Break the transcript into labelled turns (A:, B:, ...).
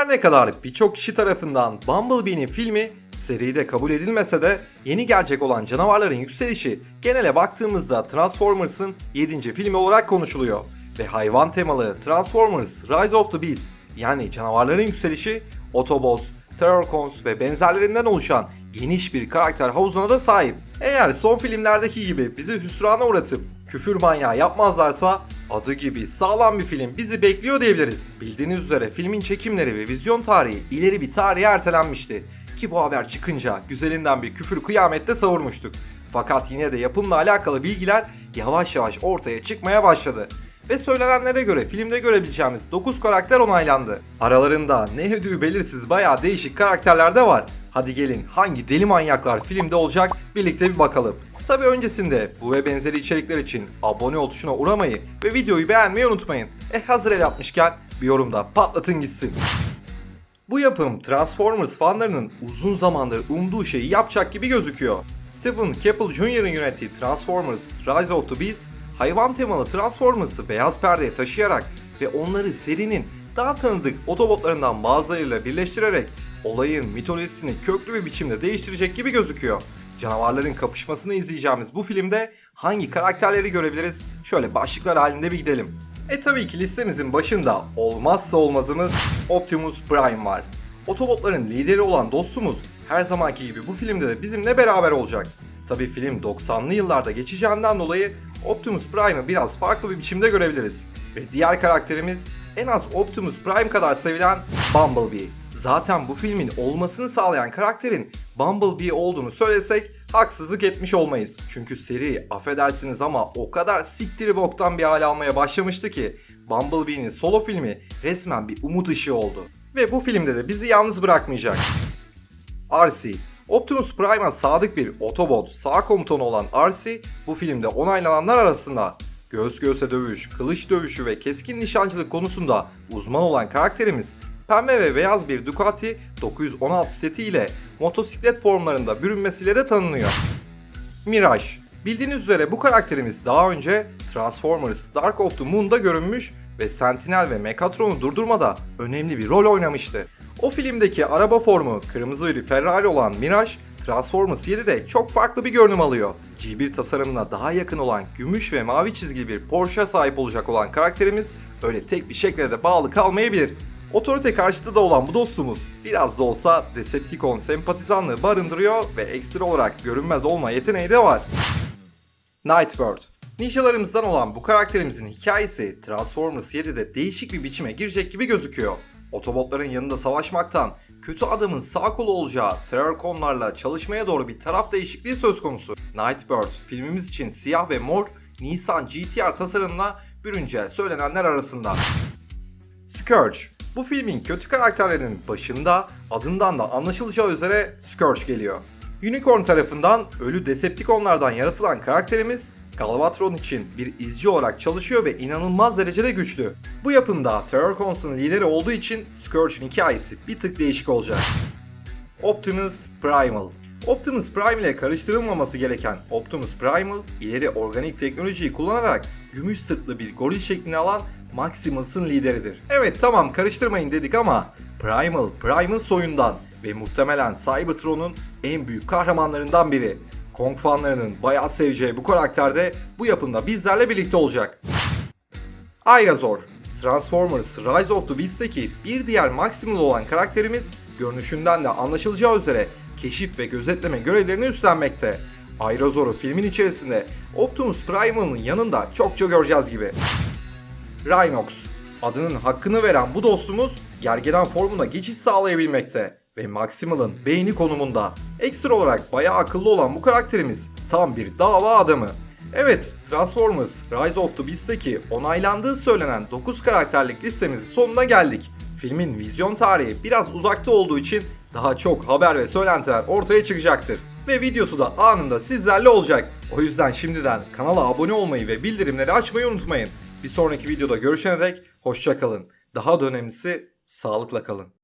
A: Her ne kadar birçok kişi tarafından Bumblebee'nin filmi seride kabul edilmese de yeni gelecek olan canavarların yükselişi genele baktığımızda Transformers'ın 7. filmi olarak konuşuluyor. Ve hayvan temalı Transformers Rise of the Beast yani canavarların yükselişi Autobots, Terrorcons ve benzerlerinden oluşan geniş bir karakter havuzuna da sahip. Eğer son filmlerdeki gibi bizi hüsrana uğratıp küfür manyağı yapmazlarsa adı gibi sağlam bir film bizi bekliyor diyebiliriz. Bildiğiniz üzere filmin çekimleri ve vizyon tarihi ileri bir tarihe ertelenmişti. Ki bu haber çıkınca güzelinden bir küfür kıyamette savurmuştuk. Fakat yine de yapımla alakalı bilgiler yavaş yavaş ortaya çıkmaya başladı. Ve söylenenlere göre filmde görebileceğimiz 9 karakter onaylandı. Aralarında ne ödüğü belirsiz bayağı değişik karakterler de var. Hadi gelin hangi deli manyaklar filmde olacak birlikte bir bakalım. Tabi öncesinde bu ve benzeri içerikler için abone ol tuşuna uğramayı ve videoyu beğenmeyi unutmayın. Eh hazır el yapmışken bir yorumda patlatın gitsin. Bu yapım Transformers fanlarının uzun zamandır umduğu şeyi yapacak gibi gözüküyor. Steven Caple Jr.'ın yönettiği Transformers Rise of the Beast, hayvan temalı Transformers'ı beyaz perdeye taşıyarak ve onları serinin daha tanıdık otobotlarından bazılarıyla birleştirerek olayın mitolojisini köklü bir biçimde değiştirecek gibi gözüküyor. Canavarların kapışmasını izleyeceğimiz bu filmde hangi karakterleri görebiliriz? Şöyle başlıklar halinde bir gidelim. E tabii ki listemizin başında olmazsa olmazımız Optimus Prime var. Otobotların lideri olan dostumuz her zamanki gibi bu filmde de bizimle beraber olacak. Tabii film 90'lı yıllarda geçeceğinden dolayı Optimus Prime'ı biraz farklı bir biçimde görebiliriz. Ve diğer karakterimiz en az Optimus Prime kadar sevilen Bumblebee. Zaten bu filmin olmasını sağlayan karakterin Bumblebee olduğunu söylesek haksızlık etmiş olmayız. Çünkü seri affedersiniz ama o kadar siktiri boktan bir hale almaya başlamıştı ki Bumblebee'nin solo filmi resmen bir umut ışığı oldu. Ve bu filmde de bizi yalnız bırakmayacak. RC Optimus Prime'a sadık bir Autobot sağ komutanı olan RC bu filmde onaylananlar arasında göğüs göğüse dövüş, kılıç dövüşü ve keskin nişancılık konusunda uzman olan karakterimiz pembe ve beyaz bir Ducati 916 seti ile motosiklet formlarında bürünmesiyle de tanınıyor. Mirage Bildiğiniz üzere bu karakterimiz daha önce Transformers Dark of the Moon'da görünmüş ve Sentinel ve Megatron'u durdurmada önemli bir rol oynamıştı. O filmdeki araba formu kırmızı bir Ferrari olan Mirage, Transformers 7'de çok farklı bir görünüm alıyor. G1 tasarımına daha yakın olan gümüş ve mavi çizgili bir Porsche sahip olacak olan karakterimiz öyle tek bir şekilde de bağlı kalmayabilir. Otorite karşıtı da olan bu dostumuz biraz da olsa Decepticon sempatizanlığı barındırıyor ve ekstra olarak görünmez olma yeteneği de var. Nightbird. Ninjalarımızdan olan bu karakterimizin hikayesi Transformers 7'de değişik bir biçime girecek gibi gözüküyor. Otobotların yanında savaşmaktan kötü adamın sağ kolu olacağı Terrorconlarla çalışmaya doğru bir taraf değişikliği söz konusu. Nightbird filmimiz için siyah ve mor Nissan GTR tasarımına bürünce söylenenler arasında. Scourge. Bu filmin kötü karakterlerinin başında adından da anlaşılacağı üzere Scourge geliyor. Unicorn tarafından ölü Decepticonlardan yaratılan karakterimiz Galvatron için bir izci olarak çalışıyor ve inanılmaz derecede güçlü. Bu yapımda Terrorcons'un lideri olduğu için Scourge'ın hikayesi bir tık değişik olacak. Optimus Primal Optimus Prime ile karıştırılmaması gereken Optimus Primal, ileri organik teknolojiyi kullanarak gümüş sırtlı bir goril şeklini alan Maximus'ın lideridir. Evet tamam karıştırmayın dedik ama Primal, Primal soyundan ve muhtemelen Cybertron'un en büyük kahramanlarından biri. Kong fanlarının bayağı seveceği bu karakter de bu yapımda bizlerle birlikte olacak. Airazor Transformers Rise of the Beast'teki bir diğer Maximal olan karakterimiz görünüşünden de anlaşılacağı üzere keşif ve gözetleme görevlerini üstlenmekte. Airazor'u filmin içerisinde Optimus Primal'ın yanında çokça göreceğiz gibi. Rhinox adının hakkını veren bu dostumuz gergedan formuna geçiş sağlayabilmekte ve Maximal'ın beyni konumunda. Ekstra olarak bayağı akıllı olan bu karakterimiz tam bir dava adamı. Evet, Transformers Rise of the Beast'teki onaylandığı söylenen 9 karakterlik listemizin sonuna geldik. Filmin vizyon tarihi biraz uzakta olduğu için daha çok haber ve söylentiler ortaya çıkacaktır. Ve videosu da anında sizlerle olacak. O yüzden şimdiden kanala abone olmayı ve bildirimleri açmayı unutmayın. Bir sonraki videoda görüşene dek hoşçakalın. Daha da önemlisi sağlıkla kalın.